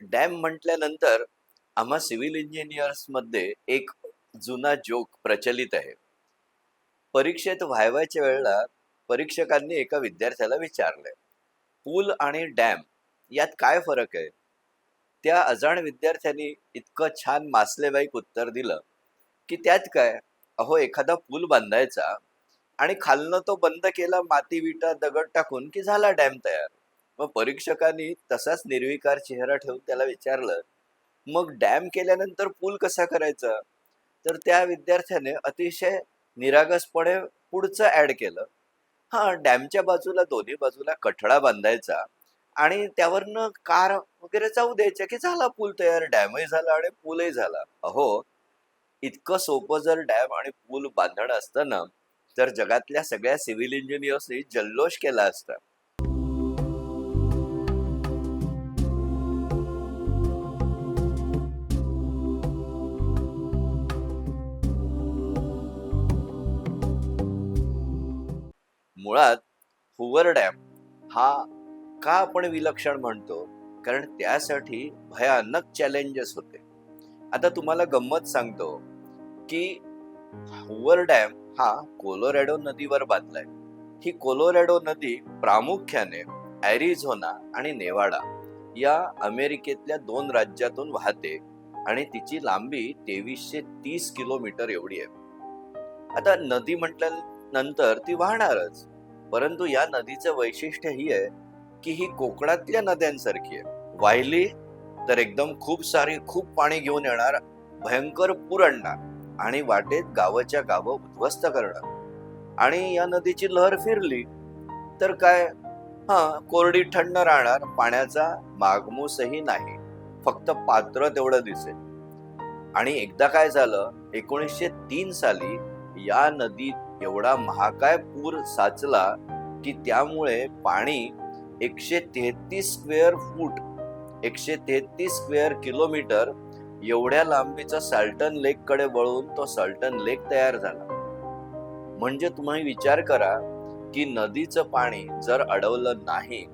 Dam म्हटल्यानंतर आम्हा civil इंजिनियर्समध्ये एक जुना जोक प्रचलित आहे. परीक्षेत व्हायवायच्या वेळेला परीक्षकांनी एका विद्यार्थ्याला विचारले पूल आणि डॅम यात काय फरक आहे? त्या अजाण विद्यार्थ्यांनी इतकं छान मासलेबाईक उत्तर दिलं की त्यात काय? अहो एखादा पूल बांधायचा आणि खालनं तो बंद केला माती विटा दगड टाकून की झाला डॅम तयार? मग परीक्षकांनी तसाच निर्विकार चेहरा ठेवून त्याला विचारलं मग डॅम केल्यानंतर पूल कसा करायचा? तर त्या विद्यार्थ्याने अतिशय निरागसपणे पुढचं ऍड केलं. हा डॅमच्या बाजूला दोन्ही बाजूला कठडा बांधायचा आणि त्यावरनं कार वगैरे जाऊ द्यायच्या की झाला पूल तयार डॅमही झाला आणि पूलही झाला. अहो इतकं सोपं जर डॅम आणि पूल बांधणं असतं ना तर जगातल्या सगळ्या सिव्हिल इंजिनियर्सनी जल्लोष केला असता. मुळात हुवर डॅम हा का आपण विलक्षण म्हणतो? कारण त्यासाठी भयानक चॅलेंजेस होते. आता तुम्हाला गंमत सांगतो की हुवर डॅम हा कोलोरॅडो नदीवर बांधलाय. ही कोलोरॅडो नदी प्रामुख्याने ॲरिझोना आणि नेवाडा या अमेरिकेतल्या दोन राज्यातून वाहते आणि तिची लांबी तेवीसशे तीस किलोमीटर एवढी आहे. आता नदी म्हटल्यानंतर ती वाहणारच. परंतु या नदीचं वैशिष्ट्य ही आहे की ही कोकणातल्या नद्यांसारखी आहे. वाहिली तर एकदम खूप सारी खूप पाणी घेऊन येणार भयंकर पूर आणणार आणि वाटेत गावाच्या गावं उद्ध्वस्त करणार. आणि या नदीची लहर फिरली तर काय? हा कोरडी थंड राहणार पाण्याचा मागमूसही नाही. फक्त पात्र तेवढं दिसेल. आणि एकदा काय झालं एकोणीसशे तीन साली या नदीत एवढा महाकाय पूर साचला की त्यामुळे पाणी एकशे तेहतीस स्क्वेअर फूट एकशे तेहतीस स्क्वेअर किलोमीटर एवढ्या लांबीचा साल्टन लेककडे वळून तो साल्टन लेक तयार झाला. म्हणजे तुम्ही विचार करा की नदीचं पाणी जर अडवलं नाही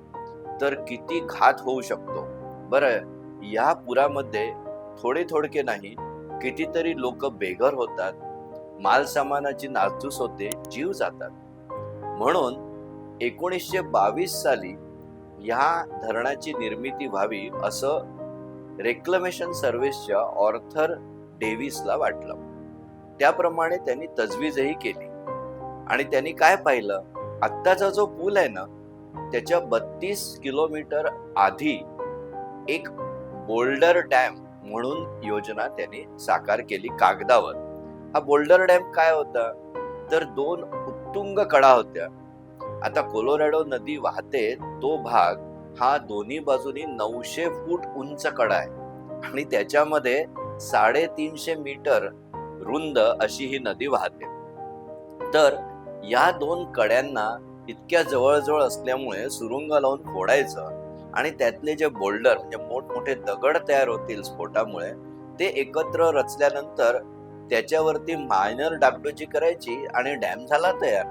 तर किती घात होऊ शकतो? बरं या पुरामध्ये थोडे थोडके नाही कितीतरी लोक बेघर होतात मालसामानाची नासधूस होते जीव जातात. म्हणून एकोणीसशे बावीस साली ह्या धरणाची निर्मिती व्हावी असं रेक्लमेशन सर्व्हिसच्या ऑर्थर डेव्हिसला वाटलं. त्याप्रमाणे त्यांनी तजवीजही केली. आणि त्यांनी काय पाहिलं? आत्ताचा जो पूल आहे ना त्याच्या बत्तीस किलोमीटर आधी एक बोल्डर डॅम म्हणून योजना त्यांनी साकार केली कागदावर. हा बोल्डर डॅम काय होता? तर दोन उत्तुंग कडा होत्या. आता कोलोरॅडो नदी वाहते तो भाग हा दोन्ही बाजूनी नऊशे फूट उंच कडा आहे. आणि त्याच्यामध्ये साडेतीनशे मीटर रुंद अशी ही नदी वाहते. तर या दोन कड्यांना इतक्या जवळजवळ असल्यामुळे सुरुंग लावून फोडायचं आणि त्यातले जे बोल्डर म्हणजे मोठमोठे दगड तयार होतील स्फोटामुळे ते एकत्र रचल्यानंतर त्याच्यावरती मायनर डागडोजी करायची आणि डॅम झाला तयार.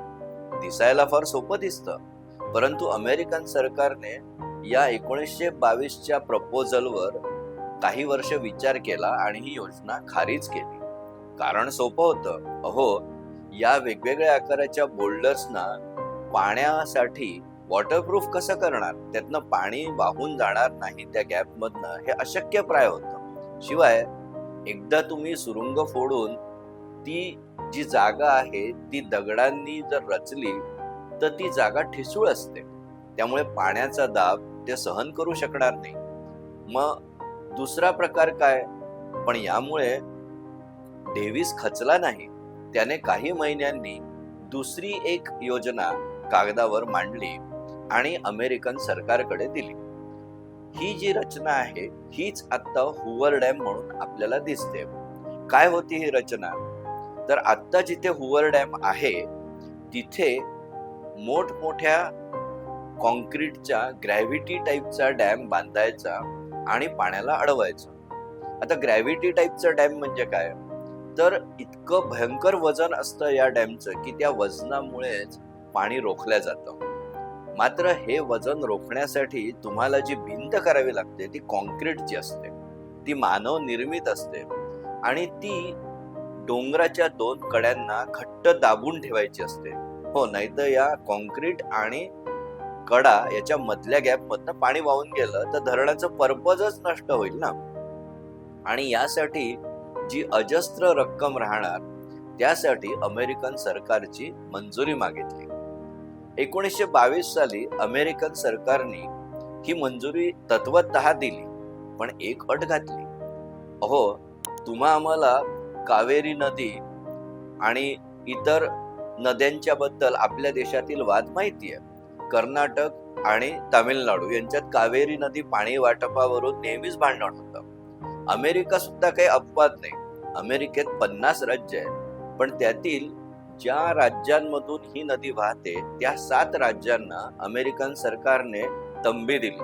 दिसायला फार सोपं दिसतं. परंतु अमेरिकन सरकारने या एकोणीसशे बावीसच्या प्रपोजलवर काही वर्ष विचार केला आणि ही योजना खारीज केली. कारण सोपं होतं. अहो या वेगवेगळ्या आकाराच्या बोल्डर्सना पाण्यासाठी वॉटरप्रूफ कसं करणार? त्यातनं पाणी वाहून जाणार नाही त्या गॅपमधनं हे अशक्य प्राय होतं. शिवाय एकदा तुम्ही सुरुंग फोडून ती जी जागा आहे ती दगडांनी जर रचली तर ती जागा ठिसूळ असते. त्यामुळे पाण्याचा दाब ते सहन करू शकणार नाही. मग दुसरा प्रकार काय? पण यामुळे डेव्हिस खचला नाही. त्याने काही महिन्यांनी दुसरी एक योजना कागदावर मांडली आणि अमेरिकन सरकारकडे दिली. ही जी रचना आहे हीच आत्ता हुवर डॅम म्हणून आपल्याला दिसते. काय होती ही रचना? तर आत्ता जिथे हुवर डॅम आहे तिथे मोठमोठ्या कॉन्क्रीटच्या ग्रॅव्हिटी टाईपचा डॅम बांधायचा आणि पाण्याला अडवायचा. आता ग्रॅव्हिटी टाईपचा डॅम म्हणजे काय? तर इतकं भयंकर वजन असतं या डॅमचं की त्या वजनामुळेच पाणी रोखलं जातं. मात्र हे वजन रोखण्यासाठी तुम्हाला जी भिंत करावी लागते ती कॉन्क्रीटची असते ती मानव निर्मित असते आणि ती डोंगराच्या दोन कड्यांना घट्ट दाबून ठेवायची असते. हो नाहीतर या कॉन्क्रीट आणि कडा याच्या मधल्या गॅप मधनं पाणी वाहून गेलं तर धरणाचं पर्पजच नष्ट होईल ना? आणि यासाठी जी अजस्त्र रक्कम राहणार त्यासाठी अमेरिकन सरकारची मंजुरी मागितली. एकोणीसशे बावीस साली अमेरिकन सरकारने ही मंजुरी तत्वत दिली पण एक अट घातली. अहो तुम्हा आम्हाला कावेरी नदी आणि इतर नद्यांच्या बद्दल आपल्या देशातील वाद माहिती आहे कर्नाटक आणि तामिळनाडू यांच्यात कावेरी नदी पाणी वाटपावरून नेहमीच भांडण होतं. अमेरिका सुद्धा काही अपवाद नाही. अमेरिकेत पन्नास राज्य आहेत पण त्यातील ज्या राज्यांमधून ही नदी वाहते त्या सात राज्यांना अमेरिकन सरकारने तंबी दिली.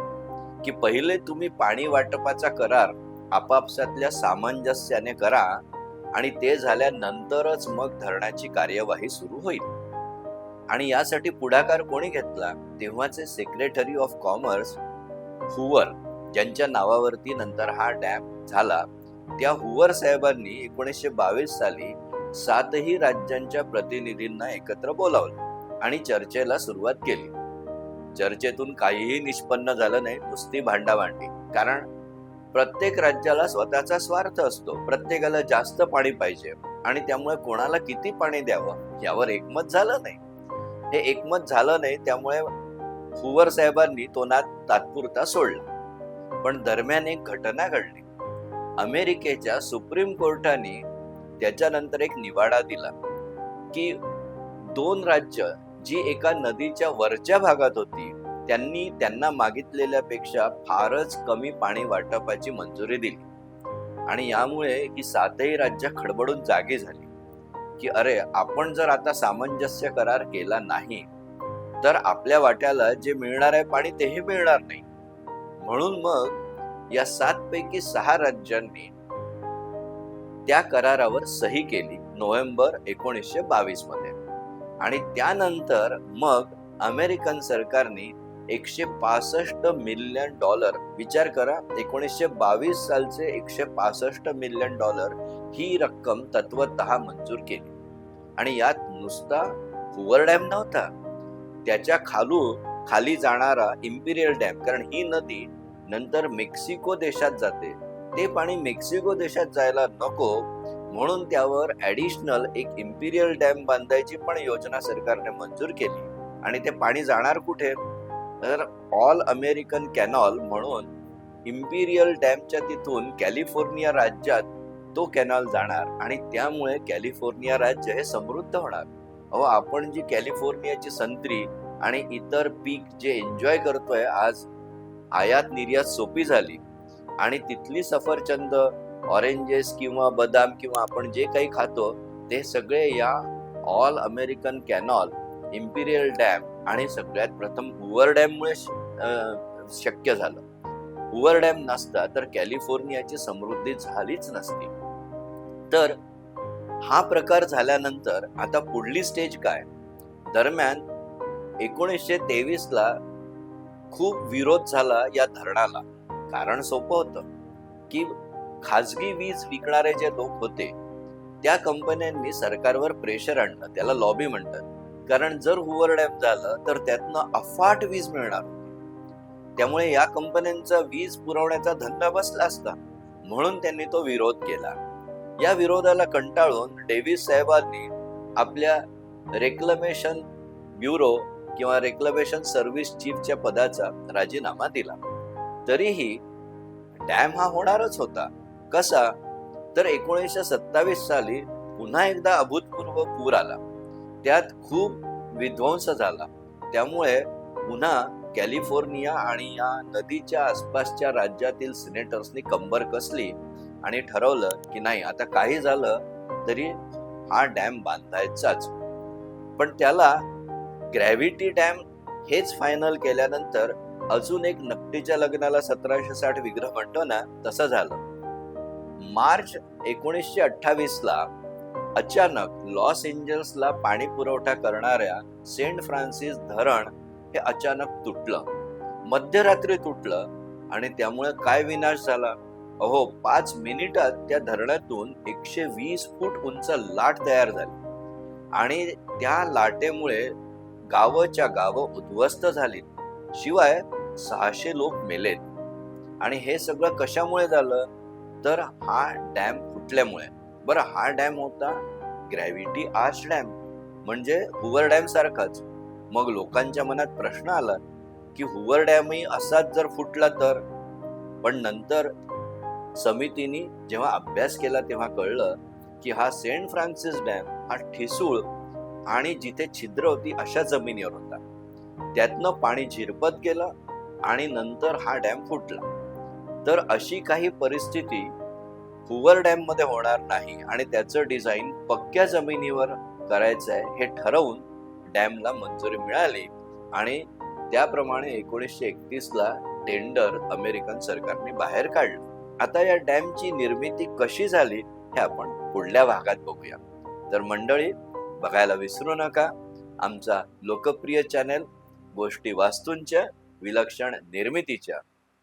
की पहिले तुम्ही पाणी वाटपाचा करार आपापसातल्या सामंजस्याने करा आणि ते झाल्यानंतरच मग धरणाची कार्यवाही सुरू होईल. आणि यासाठी पुढाकार कोणी घेतला? तेव्हाचे सेक्रेटरी ऑफ कॉमर्स हुवर ज्यांच्या नावावरती नंतर हा डॅम झाला त्या हुवर साहेबांनी एकोणीसशे बावीस साली सातही राज्यांच्या प्रतिनिधींना एकत्र बोलावलं आणि चर्चेला सुरुवात केली. चर्चेतून काहीही निष्पन्न झालं नाही नुसती भांडाभांडी. कारण प्रत्येक राज्याला स्वतःचा स्वार्थ असतो. प्रत्येकाला जास्त पाणी पाहिजे आणि त्यामुळे कोणाला किती पाणी द्यावं यावर एकमत झालं नाही. हे एकमत झालं नाही त्यामुळे हुवर साहेबांनी तो नाद तात्पुरता सोडला. पण दरम्यान एक घटना घडली. अमेरिकेच्या सुप्रीम कोर्टाने त्याच्यानंतर एक निवाडा दिला की दोन राज्य जी एका नदीच्या वरच्या भागात होती त्यांनी त्यांना मागितलेल्यापेक्षा फारच कमी पाणी वाटपाची मंजुरी दिली. आणि यामुळे ही सातही राज्य खडबडून जागी झाली की अरे आपण जर आता सामंजस्य करार केला नाही तर आपल्या वाट्याला जे मिळणार आहे पाणी तेही मिळणार नाही. म्हणून मग या सातपैकी सहा राज्यांनी त्या करारावर सही केली नोव्हेंबर एकोणीसशे बावीसमध्ये. आणि त्यानंतर मग अमेरिकन सरकारने एकशे पासष्ट मिलियन डॉलर विचार करा एकोणीसशे बावीस सालचे एकशे पासष्ट मिलियन डॉलर ही रक्कम तत्वत मंजूर केली. आणि यात नुसता हुवर डॅम नव्हता. त्याच्या खालू खाली जाणारा इम्पिरियल डॅम कारण ही नदी नंतर मेक्सिको देशात जाते. ते पाणी मेक्सिको देशात जायला नको म्हणून त्यावर ऍडिशनल एक इम्पिरियल डॅम बांधायची पण योजना सरकारने मंजूर केली. आणि ते पाणी जाणार कुठे? तर ऑल अमेरिकन कॅनॉल म्हणून इम्पिरियल डॅमच्या तिथून कॅलिफोर्निया राज्यात तो कॅनॉल जाणार आणि त्यामुळे कॅलिफोर्निया राज्य हे समृद्ध होणार. अहो आपण जी कॅलिफोर्नियाची संत्री आणि इतर पीक जे एन्जॉय करतोय आज आयात निर्यात सोपी झाली. आणि तिथली सफरचंद ऑरेंजेस किंवा बदाम किंवा आपण जे काही खातो ते सगळे या all American canal imperial dam आणि सगळ्यात प्रथम हुवर डॅममुळे शक्य झालं. हुवर डॅम नसता तर कॅलिफोर्नियाची समृद्धी झालीच नसती. तर हा प्रकार झाल्यानंतर आता पुढली स्टेज काय? दरम्यान एकोणीसशे तेवीसला खूप विरोध झाला या धरणाला. कारण सोपं होतं की खाजगी वीज विकणारे जे लोक होते त्या कंपन्यांनी सरकारवर प्रेशर आणलं त्याला लॉबी म्हणतात. कारण जर हुवर डॅम झालं तर त्यातनं अफाट वीज मिळणार होती. त्यामुळे या कंपन्यांचा वीज पुरवण्याचा धंदा बसला असता म्हणून त्यांनी तो विरोध केला. या विरोधाला कंटाळून डेव्हिस साहेबांनी आपल्या रेक्लमेशन ब्युरो किंवा रेक्लमेशन सर्व्हिस चीफच्या पदाचा राजीनामा दिला. तरीही डॅम हा होणारच होता. कसा? तर एकोणीसशे सत्तावीस साली पुन्हा एकदा अभूतपूर्व पूर आला. त्यात खूप विध्वंस झाला. त्यामुळे पुन्हा कॅलिफोर्निया आणि या नदीच्या आसपासच्या राज्यातील सिनेटर्सनी कंबर कसली आणि ठरवलं की नाही आता काही झालं तरी हा डॅम बांधायचाच. पण त्याला ग्रॅव्हिटी डॅम हेच फायनल केल्यानंतर अजून एक नकटीच्या लग्नाला सतराशे साठ विग्रह म्हणतो ना तसं झालं. मार्च एकोणीसशे अठ्ठावीस ला अचानक लॉस एंजल्सला पाणी पुरवठा करणाऱ्या सेंट फ्रान्सिस धरण हे अचानक तुटलं. मध्यरात्री तुटलं आणि त्यामुळे काय विनाश झाला? अहो पाच मिनिटात त्या धरणातून एकशे वीस फूट उंच लाट तयार झाली. आणि त्या लाटेमुळे गावच्या गावं उद्ध्वस्त झाली. शिवाय सहाशे लोक मेलेत. आणि हे सगळं कशामुळे झालं? तर हा डॅम फुटल्यामुळे. बरं हा डॅम होता ग्रॅव्हिटी आर्च डॅम म्हणजे हुवर डॅम सारखाच. मग लोकांच्या मनात प्रश्न आला की हुवर डॅमही असाच जर फुटला तर? पण नंतर समितीने जेव्हा अभ्यास केला तेव्हा कळलं की हा सेंट फ्रान्सिस डॅम हा ठिसूळ आणि जिथे छिद्र होती अशा जमिनीवर होता. त्यातनं पाणी झिरपत गेलं आणि नंतर हा डॅम फुटला. तर अशी काही परिस्थिती हुवर डॅममध्ये होणार नाही आणि त्याचं डिझाईन पक्क्या जमिनीवर करायचं आहे हे ठरवून डॅमला मंजुरी मिळाली आणि त्याप्रमाणे एकोणीसशे एकतीस ला टेंडर अमेरिकन सरकारने बाहेर काढलं. आता या डॅमची निर्मिती कशी झाली हे आपण पुढल्या भागात बघूया. तर मंडळी बघायला विसरू नका. आमचा लोकप्रिय चॅनल गोष्टी वास्तूंच्या विलक्षण निर्मितीच्या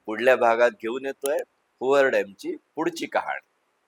पुढल्या भागात घेऊन येतोय हुवर डॅमची पुढची कहाणी.